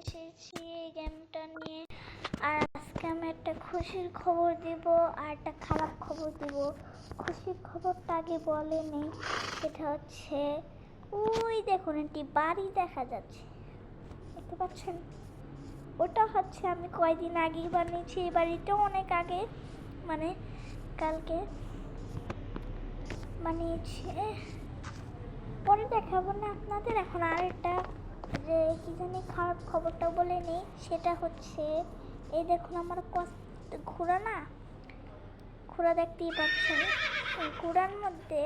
এসেছি এই গেমটা নিয়ে আর আজকে আমি একটা খুশির খবর দিব আর একটা খারাপ খবর দিব। খুশির খবরটা আগে বলেনি, সেটা হচ্ছে, ওই দেখুন একটি বাড়ি দেখা যাচ্ছে। দেখতে পাচ্ছেন? ওটা হচ্ছে আমি কয়দিন আগেই বানিয়েছি, এই বাড়িটা অনেক আগে মানে কালকে বানিয়েছি। পরে দেখাবো না আপনাদের, এখন আরেকটা যে কি জানি খারাপ খবরটা বলে নিই, সেটা হচ্ছে, এই দেখুন আমার ঘোড়া না? ঘোড়া দেখতেই পাচ্ছেন। ঘোড়ার মধ্যে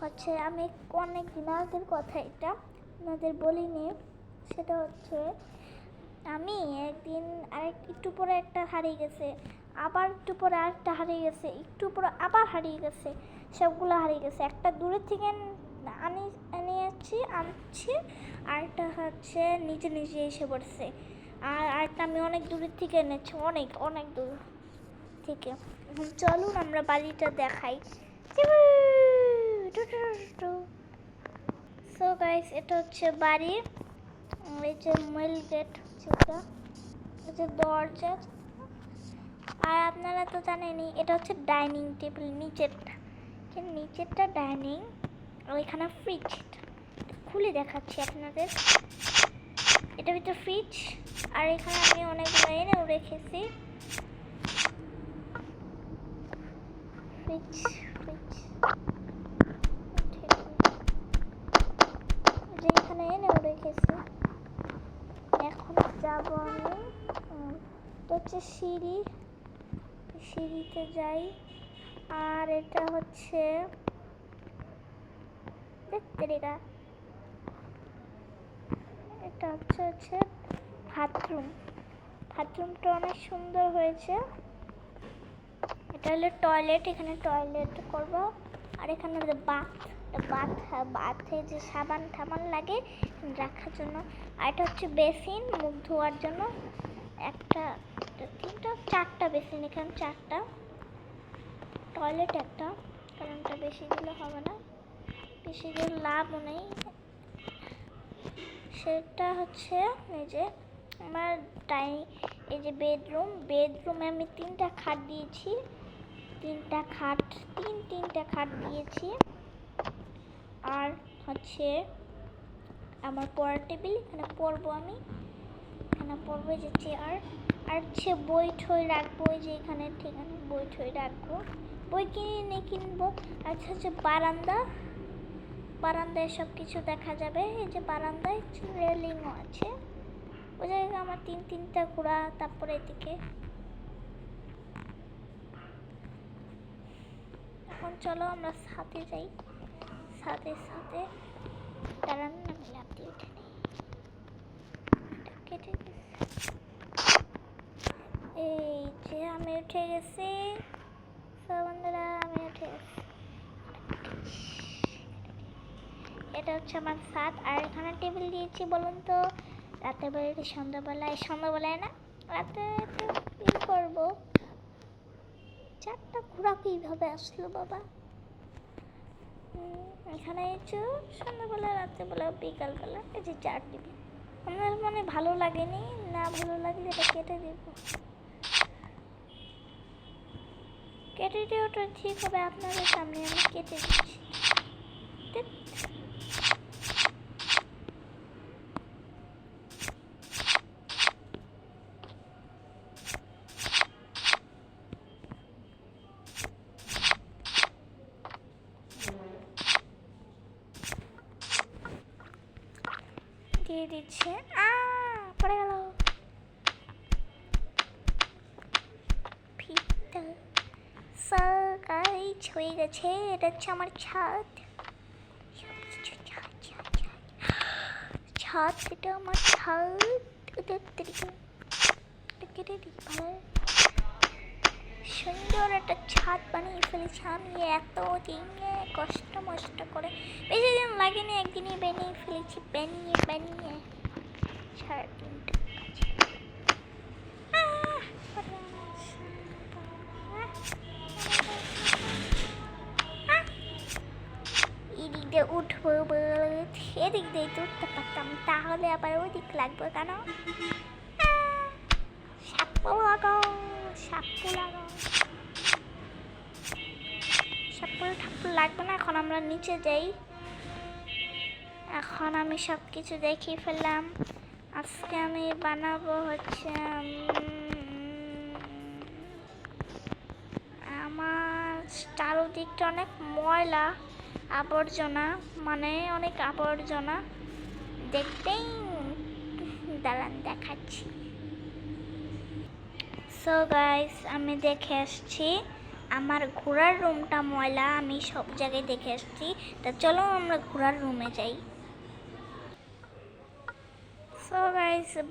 হচ্ছে আমি অনেক দিন আগের কথা এটা আপনাদের বলিনি, সেটা হচ্ছে আমি একদিন আরেক, একটু পরে একটা হারিয়ে গেছে, আবার একটু পরে আরেকটা হারিয়ে গেছে, একটু পরে আবার হারিয়ে গেছে, সবগুলো হারিয়ে গেছে। একটা দূরের থেকে আনি আনিয়েছি আনছি। আরেকটা হচ্ছে নিচে নিচে এসে পড়ছে। আর আরেকটা আমি অনেক দূরের থেকে এনেছি, অনেক অনেক দূর থেকে। চলুন আমরা বাড়িটা দেখাই। সো গাইস এটা হচ্ছে বাড়ি। এই যে মেল গেট হচ্ছে এই দরজা। আর আপনারা তো জানেনই, এটা হচ্ছে ডাইনিং টেবিল নিচেরটা। নিচেরটা ডাইনিং এখানে ফ্রিজ খুলে দেখাচ্ছি আপনাদের। এটা ভিতরে ফ্রিজ আর এখানে আমি অনেকগুলো এনেও রেখেছি। ফ্রিজ ফ্রিজ এখানে এনেও রেখেছি। এখন যাব আমি হচ্ছে সিঁড়ি। সিঁড়িতে যাই। আর এটা হচ্ছে এটা। হচ্ছে হচ্ছে বাথরুম বাথরুমটা অনেক সুন্দর হয়েছে। এটা হলো টয়লেট এখানে টয়লেট করব। আর এখানে বাথ বাথ বাথে যে সাবান টাবান লাগে রাখার জন্য। আর এটা হচ্ছে বেসিন মুখ ধোয়ার জন্য। একটা তিনটা, চারটা বেসিন এখানে চারটা। টয়লেট একটা, কারণ এটা বেশি দিলে হবে না। দিলে লাভও নেই। সেটা হচ্ছে এই যে আমার ডাই, এই যে বেডরুম, বেডরুমে আমি তিনটা খাট দিয়েছি। তিনটা খাট, তিন, তিনটা খাট দিয়েছি। আর হচ্ছে আমার পড়ার টেবিল, এখানে পড়ব আমি। এখানে পড়ব যে চেয়ার। আর হচ্ছে বই ঠই রাখব ওই যে এখানে ঠিকানে, বই ঠই রাখব। বই কিনে নিয়ে কিনবো। আচ্ছা হচ্ছে বারান্দা। বারান্দায় সব কিছু দেখা যাবে। এই যে বারান্দায় রেলিংও আছে। ওই জায়গায় আমার তিন, তিনটা ঘোড়া, তারপরে এদিকে। এখন চলো আমরা সাথে যাই। সাথে সাথে দাঁড়ান, আমি লাফ দিয়ে উঠে কেটে এই যে আমি উঠে গেছি। বন্ধুরা, আমি উঠে গেছি। এটা হচ্ছে আমার সাত। আর এখানে টেবিল দিয়েছি বলুন তো। রাতের বেলায় সন্ধ্যাবেলায় সন্ধ্যাবেলায় না, রাতে ইয়ে করব। চারটা ঘোরা কীভাবে আসলো, বাবা। এখানে হচ্ছে সন্ধ্যাবেলা, রাত্রেবেলা, বিকালবেলা এই যে চার টেবিল আমার মানে ভালো লাগেনি, না ভালো লাগলে এটা কেটে দেব। কেটে দেওয়াটা ঠিক হবে, আপনাদের সামনে আমি কেটে দিচ্ছি। দিয়ে দিচ্ছে। পড়ে গেল। হয়ে গেছে। এটা হচ্ছে আমার ছাদ। ছাদ এটা আমার ছাদ। এটা কেটে দিই সুন্দর একটা ছাদ বানিয়ে ফেলেছি। আমি এত দিনে কষ্ট মষ্ট করে বেশি দিন লাগেনি একদিনই বানিয়ে ফেলেছি বানিয়ে বানিয়ে। আহ, এদিক দিয়ে উঠবো এদিক দিয়ে তো উঠতে পারতাম তাহলে আবার ওদিক লাগবে কেন? সাপ লাগাও সাপ্পু লাগাও লাগবে না, এখন আমরা নিচে যাই। এখন আমি সব কিছু দেখিয়ে ফেললাম। আজকে আমি বানাবো হচ্ছে আমার চারোদিকটা অনেক ময়লা আবর্জনা মানে অনেক আবর্জনা। দেখতেই দাঁড়ান দেখাচ্ছি। সো গাইস আমি দেখে আসছি। আমার ঘোড়ার রুমটা ময়লা, আমি সব জায়গায় দেখে আসছি। তা চলো আমরা ঘোড়ার রুমে যাই।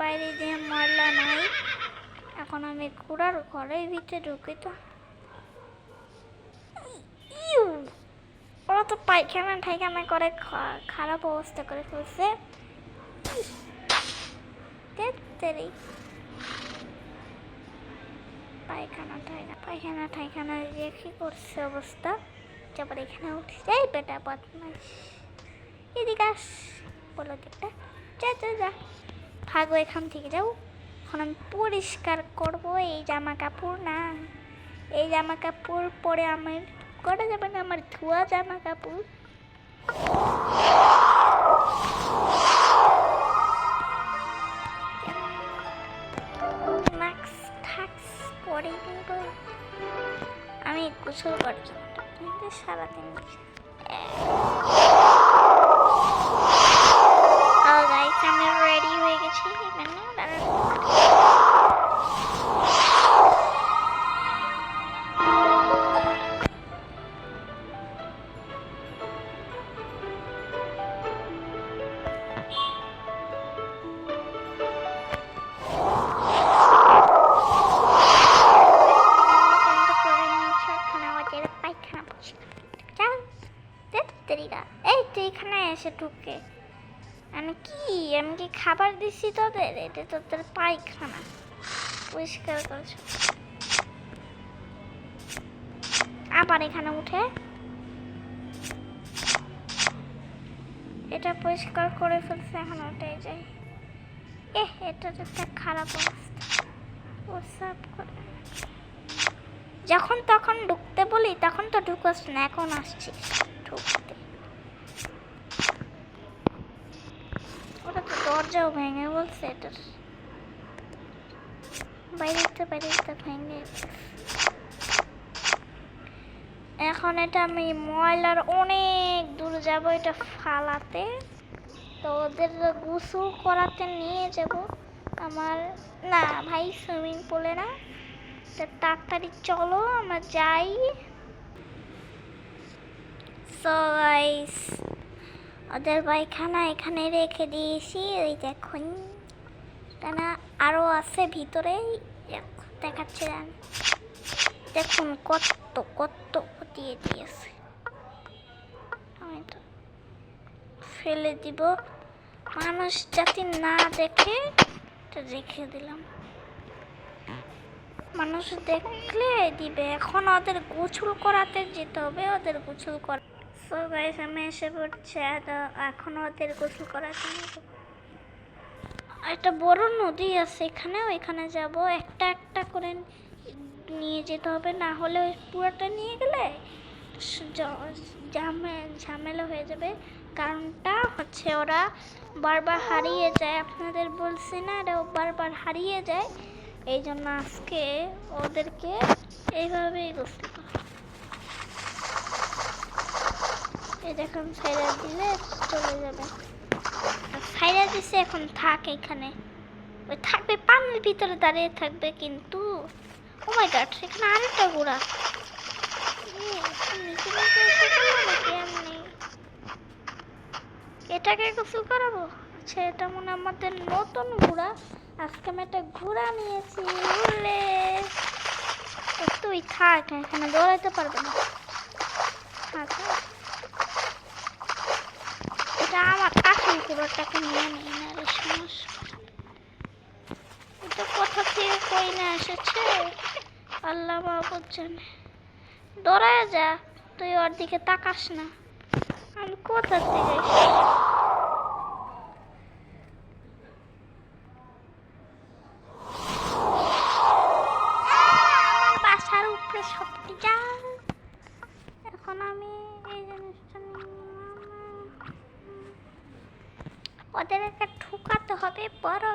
বাইরে দিয়ে ময়লা নাই। এখন আমি ঘোড়ার ঘরের ভিতরে ঢুকি তো। ওরা তো পায়খানা ঠাইখানা করে খারাপ অবস্থা করে ফেলছে। পায়খানা ঠাইখানা পায়খানা ঠাইখানা দিয়ে কি করছে অবস্থা? তারপর এখানে উঠছে এই বেটা বদমাস এদিকে আস, বলো দিকটা যা যা যা। ভাগো এখান থেকে, যাও। এখন আমি পরিষ্কার করব, এই জামা কাপড় না। এই জামা কাপড় পরে আমার করা যাবে না? আমার ধোয়া জামা কাপড়। গোসল করছি কিন্তু সারাদিন গাইস আমি রেডি হয়ে গেছি এখানে আবার এখানে উঠে। এটা পরিষ্কার করে ফেলছে এখন ওটাই যাই। এহ, এটা তো একটা খারাপ অবস্থা। করে। যখন তখন ঢুকতে বলি, তখন তো ঢুকোস না, এখন আসছিস। ঢুকতে ওটা তো দরজাও ভেঙে বলছে এটার বাইরে তো বাইরে তো ভেঙে এখন এটা আমি ময়লার অনেক দূর যাব, এটা ফালাতে। তো ওদের গোসল করাতে নিয়ে যাব। আমার, না ভাই, সুইমিং পুলে না। তাড়াতাড়ি চলো, আমরা যাই। সো গাইস ওদের পায়খানা এখানে রেখে দিয়েছি, ওই দেখুন। কেন আরও আছে ভিতরে দেখ- দেখাচ্ছে। দেখুন কত কত দিয়ে দিয়েছে। আমি তো ফেলে দিব। মানুষ যাতে না দেখে রেখে দিলাম। মানুষ দেখলে দিবে। এখন ওদের গোছল করাতে যেতে হবে, ওদের গোছল করা সো গাইস আমি এসে পড়ছে তো এখন ওদের গোসল করাতে নেব। একটা বড় নদী আছে এখানে ওইখানে যাব। একটা একটা করে নিয়ে যেতে হবে, না হলে ওই পুরোটা নিয়ে গেলে ঝামে- ঝামেলা হয়ে যাবে। কারণটা হচ্ছে ওরা বারবার হারিয়ে যায়। আপনাদের বলছি না এটা বারবার হারিয়ে যায়। এই জন্য আজকে ওদেরকে এইভাবেই গোসল এই দেখুন ছাইরা দিলে চলে যাবে। ছাইরা দিছে এখন থাক এখানে। ওই থাকবে, পানির ভিতরে দাঁড়িয়ে থাকবে কিন্তু। ও মাই গড এখানে আরেকটা ঘোড়া। এটাকে গোসল করাবো? আচ্ছা এটা মনে আমাদের নতুন ঘোড়া। আজকে আমি একটা ঘোড়া নিয়েছি তো তুই থাক, এখানে দৌড়াইতে পারবে না। আচ্ছা এটা নিয়ে না রে সমস্যা। কোথা থেকে কই না এসেছে? আল্লাহ বাবুর জানে। দৌড়ায় যা, তুই ওর দিকে তাকাস না। আমি কোথা থেকে বাড়া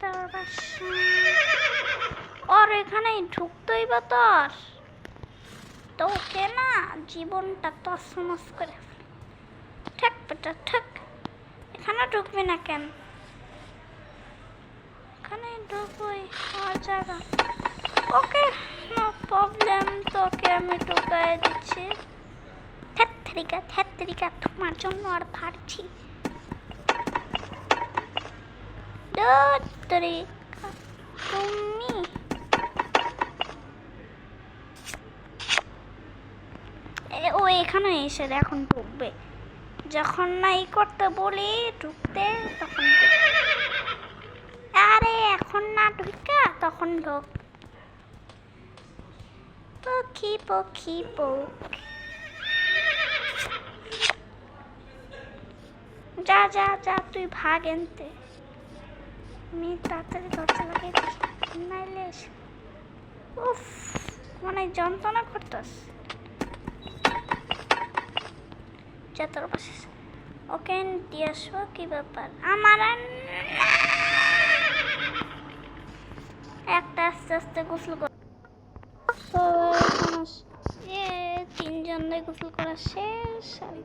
তোর বাসা ওর এখানেই ঢুকতেই বা তোর তোকে না জীবনটা তসমস করে ঠেক বেটা ঠেক এখানে ঢুকবি না কেন এখানে ঢুকবই আমার জায়গা ওকে নো প্রবলেম তোকে আমি ঢুকাই দিচ্ছি থ্যাত্রিকা থ্যাত্রিকা, তোমার জন্য আর পারছি। তুমি? ও এখানে এসে এখন ঢুকবে যখন না ই করতে বলি ঢুকতে তখন আরে, এখন না ঢুকা তখন ঢোক। পক্ষী পক্ষী পক্ষী। যা যা যা, তুই ভাগ এনতে। আমি তাড়াতাড়ি দরজা লাগাই দিই। নাইলে উফ মানে যন্ত্রণা করতাস। যা, তোর পাশে ওকে দিয়ে আসব, কি ব্যাপার? আমার একটা আস্তে আস্তে গোসল কর তিনজনে গোসল করা শেষ। আর।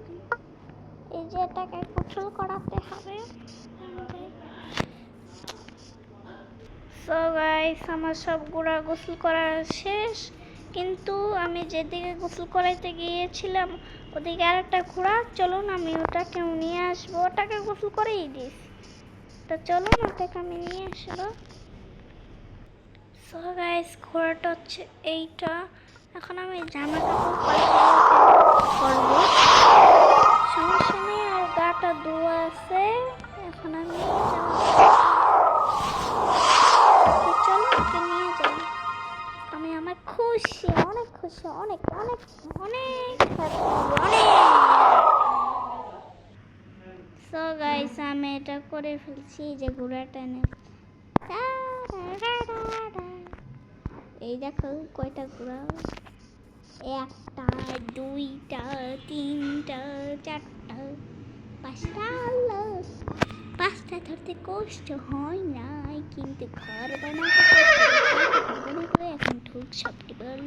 এই যে এটাকে গোসল করাতে হবে। সো আমার সব গুঁড়া গোসল করা শেষ। কিন্তু আমি যেদিকে গোসল করাইতে গিয়েছিলাম, ওদিকে আর একটা ঘোড়া। চলুন আমি ওটাকে নিয়ে আসব। ওটাকে গোসল করেই দিস। তো চলুন, ওটাকে আমি নিয়ে আসব। সো গাইস ঘোড়াটা হচ্ছে এইটা। এখন আমি জামা করব। সমস্যা নেই আর গাটা ধোয়া আছে। এখন আমি চলো, ওকে নিয়ে আমি আমার খুশি, অনেক খুশি, অনেক অনেক অনেক সো গাইস আমি এটা করে ফেলছি যে ঘোড়াটা এনে এই দেখো কয়টা ঘোড়া। একটা, দুইটা, তিনটা, চারটা, পাঁচটা আলো। পাঁচটা ধরতে কষ্ট হয় নাই, কিন্তু ঘর বানাতে এখন ঠুক সবটি বল।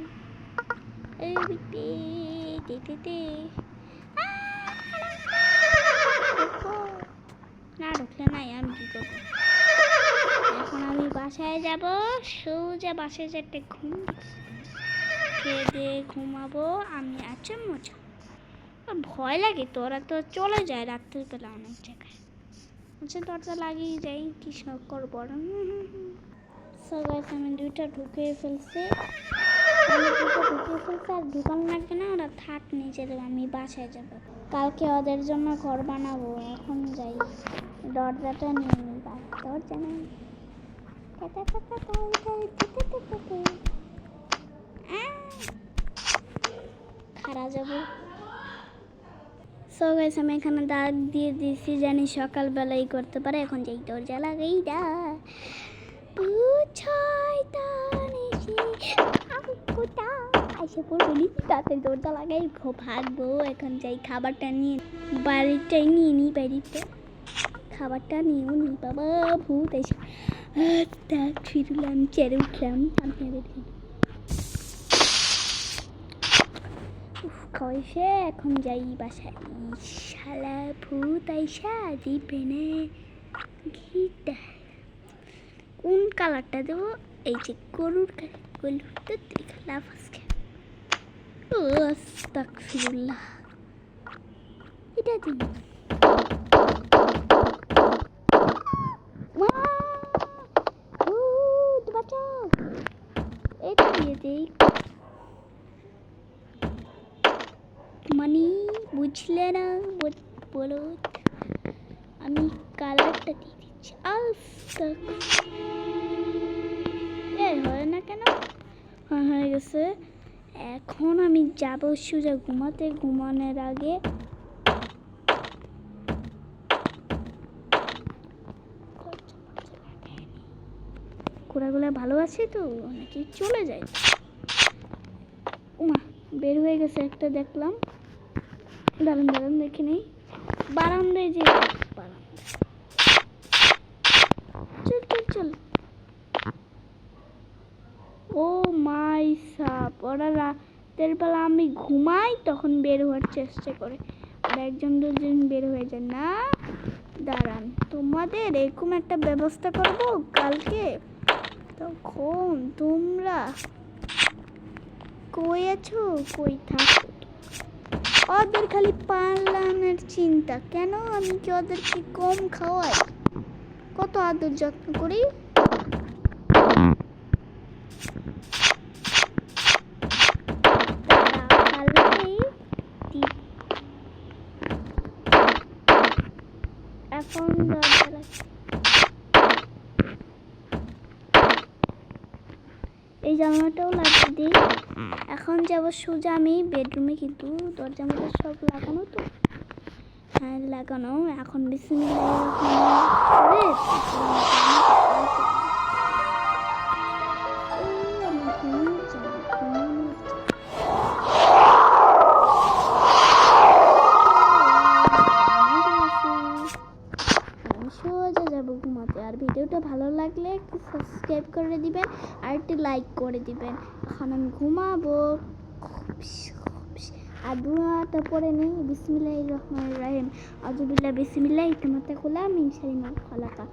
না ঢুকলে নাই, আমি কি করব? এখন আমি বাসায় যাব, সোজা বাসায় যেতে ঘুম খেয়ে দিয়ে ঘুমাবো আমি আছে মজা ভয় লাগে তোরা তো চলে যায় রাত্রিবেলা অনেক জায়গায় হচ্ছে দরজা লাগিয়ে যাই কি সব করব সবাই আমি দুইটা ঢুকিয়ে ফেলছি ঢুকিয়ে ফেলছি আর ঢুকানো লাগবে না ওরা থাক নিজের আমি বাসায় যাব কালকে ওদের জন্য ঘর বানাবো এখন যাই দরজাটা নিয়ে নিই দরজা নেই খারা যাব। সো গাইস আমি এখানে দাগ দিয়ে দিয়েছি জানি সকালবেলাই করতে পারে, এখন যেই দরজা লাগাই দা। পুছাই তানেছি পড়বে তাতে দরজা লাগাই ভাগবো এখন যাই খাবারটা নিয়ে বাড়িটাই নিয়ে নিই বাড়িতে। খাবারটা নিয়েও নিই বাবা, ভূত এসে। ফিরলাম, চেড়ে উঠলাম আপনাদের খাইছে এখন যাই বাসায়। শালা ভূত আইসা দিবে না। ঘিটা। কোন কালারটা দেবো? এই যে গরুর কালার। গরুর তো দেখা লাভ আজকে। এটা দিন মা! ভূত বাঁচাও এটা দিয়ে দেই মানে বুঝলে না বল- আমি কালারটা দিয়ে দিচ্ছি। হয় না কেন? হ্যাঁ হয়ে গেছে। এখন আমি যাব সোজা ঘুমাতে। ঘুমানোর আগে ঘোড়াগুলো ভালো আছে তো? নাকি চলে যায়? উমা, বের হয়ে গেছে একটা, দেখলাম। দাঁড়ান দাঁড়ান, দেখে নেই। বারান্দায় যে চল চল চল। ও মাই সাপ, ওরা রাতের বেলা আমি ঘুমাই, তখন বের হওয়ার চেষ্টা করে। একজন দুজন বের হয়ে যায়। না, দাঁড়ান, তোমাদের এরকম একটা ব্যবস্থা করব কালকে? তখন তোমরা কই আছো? কই থাকো ওদের খালি পালানোর চিন্তা। কেন? আমি কি ওদেরকে কম খাওয়াই? কত আদর যত্ন করি। এখন এই জামাটাও লাগিয়ে দিই। এখন যাব সোজা আমি বেডরুমে, কিন্তু দরজা মধ্যে সব লাগানো তো। হ্যাঁ লাগানো। এখন বিসমিল্লাহির পরে নেই। বিসমিল্লাহ রহমান রাহিম। আজুবিল্লাহ বিসমিল্লাহ ইতামাতা খোলা মিনসারিমা খালাকা